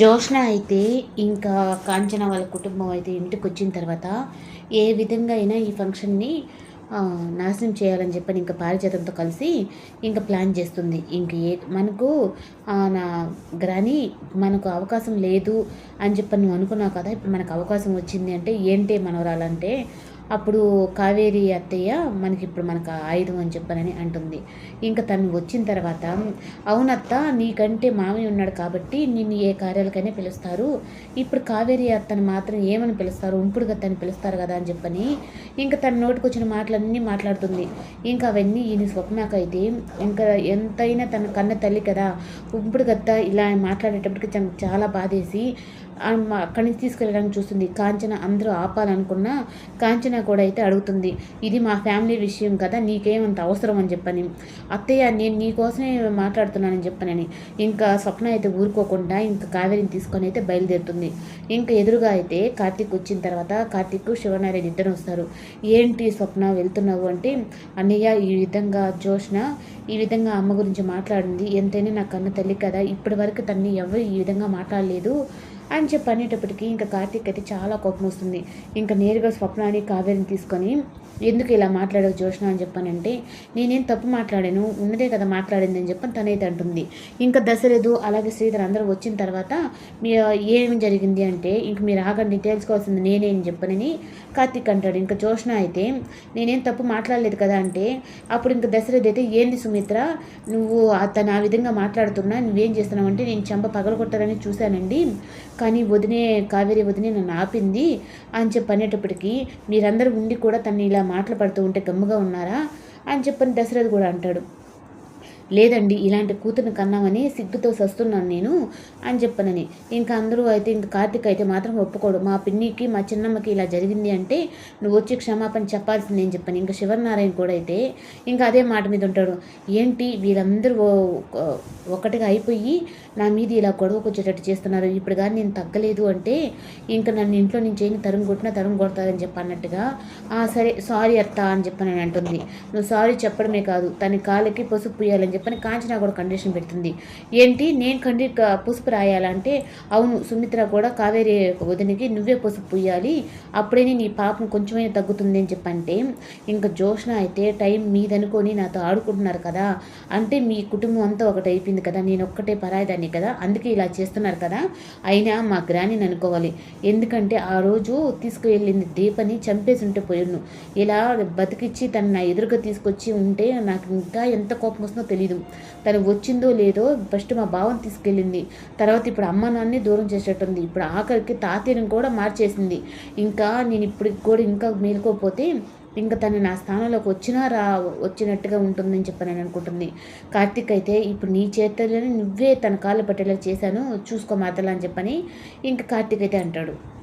జోష్న అయితే ఇంకా కాంచన వాళ్ళ కుటుంబం అయితే ఇంటికి వచ్చిన తర్వాత ఏ విధంగా అయినా ఈ ఫంక్షన్ని నాశనం చేయాలని చెప్పని ఇంకా పారిజాతంతో కలిసి ఇంకా ప్లాన్ చేస్తుంది. ఇంక ఏ మనకు నా గ్రాని మనకు అవకాశం లేదు అని చెప్పని నువ్వు అనుకున్నావు కదా ఇప్పుడు మనకు అవకాశం వచ్చింది అంటే ఏంటి మనవరాలంటే అప్పుడు కావేరి అత్తయ్య మనకి ఇప్పుడు మనకు ఆయుధం అని చెప్పనని అంటుంది. ఇంకా తను వచ్చిన తర్వాత అవునత్త నీకంటే మామయ్య ఉన్నాడు కాబట్టి నిన్ను ఏ కార్యాలకైనా పిలుస్తారు. ఇప్పుడు కావేరి అత్తను మాత్రం ఏమని పిలుస్తారు? ఉంపుడు గత్తని పిలుస్తారు కదా అని చెప్పని ఇంకా తన నోటికి వచ్చిన మాటలన్నీ మాట్లాడుతుంది. ఇంకా అవన్నీ ఈయన స్వప్నకైతే ఇంకా ఎంతైనా తన కన్న తల్లి కదా. ఉంపుడు గత్త ఇలా మాట్లాడేటప్పటికి చాలా బాధేసి అక్కడి నుంచి తీసుకెళ్ళడానికి చూస్తుంది. కాంచన అందరూ ఆపాలనుకున్నా కాంచన కూడా అయితే అడుగుతుంది. ఇది మా ఫ్యామిలీ విషయం కదా నీకేమంత అవసరం అని చెప్పని. అత్తయ్య నేను నీకోసమే మాట్లాడుతున్నానని చెప్పనని. ఇంకా స్వప్న అయితే ఊరుకోకుండా ఇంకా కావేరిని తీసుకొని అయితే బయలుదేరుతుంది. ఇంకా ఎదురుగా అయితే కార్తీక్ వచ్చిన తర్వాత కార్తీక్ శివనారాయణ ఇద్దరు వస్తారు. ఏంటి స్వప్న వెళ్తున్నావు అంటే అన్నయ్య ఈ విధంగా జోష్న ఈ విధంగా అమ్మ గురించి మాట్లాడింది. ఎంతైనా నా కన్న తల్లి కదా. ఇప్పటి వరకు తన్ని ఎవరు ఈ విధంగా మాట్లాడలేదు. అని చెప్పి అనేటప్పటికీ ఇంకా కార్తీక్ అయితే చాలా కోపం వస్తుంది. ఇంకా నేరుగా స్వప్నాన్ని కావేరిని తీసుకొని ఎందుకు ఇలా మాట్లాడవు జోష్ణ అని చెప్పానంటే నేనేం తప్పు మాట్లాడాను? ఉన్నదే కదా మాట్లాడింది అని చెప్పని తనైతే అంటుంది. ఇంకా దశరథు అలాగే శ్రీధర్ అందరూ వచ్చిన తర్వాత మీ ఏమి జరిగింది అంటే ఇంక మీరు ఆగండి తెలుసుకోవాల్సింది నేనే అని చెప్పనని కార్తీక్ అంటాడు. ఇంకా జోష్ణ అయితే నేనేం తప్పు మాట్లాడలేదు కదా అంటే అప్పుడు ఇంకా దశరథ్ అయితే ఏంది సుమిత్ర నువ్వు తను ఆ విధంగా మాట్లాడుతున్నా నువ్వేం చేస్తున్నావు అంటే నేను చెంప పగలగొట్టాలని చూశానండి. కానీ వదినే కావేరి వదినే నన్ను ఆపింది అని చెప్పి అనేటప్పటికీ మీరందరూ ఉండి కూడా తను ఇలా మాటలు పడుతూ ఉంటే గమ్ముగా ఉన్నారా? అని చెప్పని దశరథ్ కూడా అంటాడు. లేదండి ఇలాంటి కూతురు కన్నామని సిగ్గుతో సస్తున్నాను నేను అని చెప్పనని. ఇంకా అందరూ అయితే ఇంకా కార్తీక్ అయితే మాత్రం ఒప్పుకోడు. మా పిన్నికి మా చిన్నమ్మకి ఇలా జరిగింది అంటే నువ్వు వచ్చి క్షమాపణ చెప్పాల్సింది అని చెప్పాను. ఇంకా శివనారాయణ కూడా అయితే ఇంకా అదే మాట మీద ఉంటాడు. ఏంటి వీళ్ళందరూ ఒకటిగా అయిపోయి నా మీద ఇలా గొడవకు వచ్చేటట్టు చేస్తున్నారు. ఇప్పుడు కానీ నేను తగ్గలేదు అంటే ఇంకా నన్ను ఇంట్లో నుంచి ఏం తరుము కొట్టినా తరుము కొడతారని చెప్పి అన్నట్టుగా సరే సారీ అత్త అని చెప్పని అంటుంది. నువ్వు సారీ చెప్పడమే కాదు తన కాళ్ళకి పసుపు పుయ్యాలని చెప్పని కాంచన కూడా కండిషన్ పెడుతుంది. ఏంటి? నేను కండి పసుపు రాయాలంటే అవును సుమిత్ర కూడా కావేరి వదినికి నువ్వే పసుపు పూయాలి అప్పుడే నీ పాపం కొంచెమైనా తగ్గుతుంది అని చెప్పంటే ఇంకా జోష్న అయితే టైం మీదనుకొని నాతో ఆడుకుంటున్నారు కదా. అంటే మీ కుటుంబం అంతా ఒకటి అయిపోయింది కదా. నేను ఒక్కటే పరాయిదాన్ని కదా. అందుకే ఇలా చేస్తున్నారు కదా. అయినా మా గ్రాని అనుకోవాలి. ఎందుకంటే ఆ రోజు తీసుకువెళ్ళింది దీపని చంపేసి ఉంటే పోయిన్ను ఇలా బతికిచ్చి తను నా ఎదురుగా తీసుకొచ్చి ఉంటే నాకు ఇంకా ఎంత కోపం వస్తుందో తెలియదు. తను వచ్చిందో లేదో ఫస్ట్ మా బావని తీసుకెళ్ళింది. తర్వాత ఇప్పుడు అమ్మ నాన్నని దూరం చేసేటట్టుంది. ఇప్పుడు ఆఖరికి తాతయ్యను కూడా మార్చేసింది. ఇంకా నేను ఇప్పటికి కూడా ఇంకా మేలుకోకపోతే ఇంకా తను నా స్థానంలోకి వచ్చినా రా వచ్చినట్టుగా ఉంటుందని చెప్పి నేను అనుకుంటుంది. కార్తీక్ అయితే ఇప్పుడు నీ చేతుల్లోనే నువ్వే తన కాళ్ళు పట్టేలా చేశాను చూసుకో మాతలా అని చెప్పని ఇంకా కార్తీక్ అయితే అంటాడు.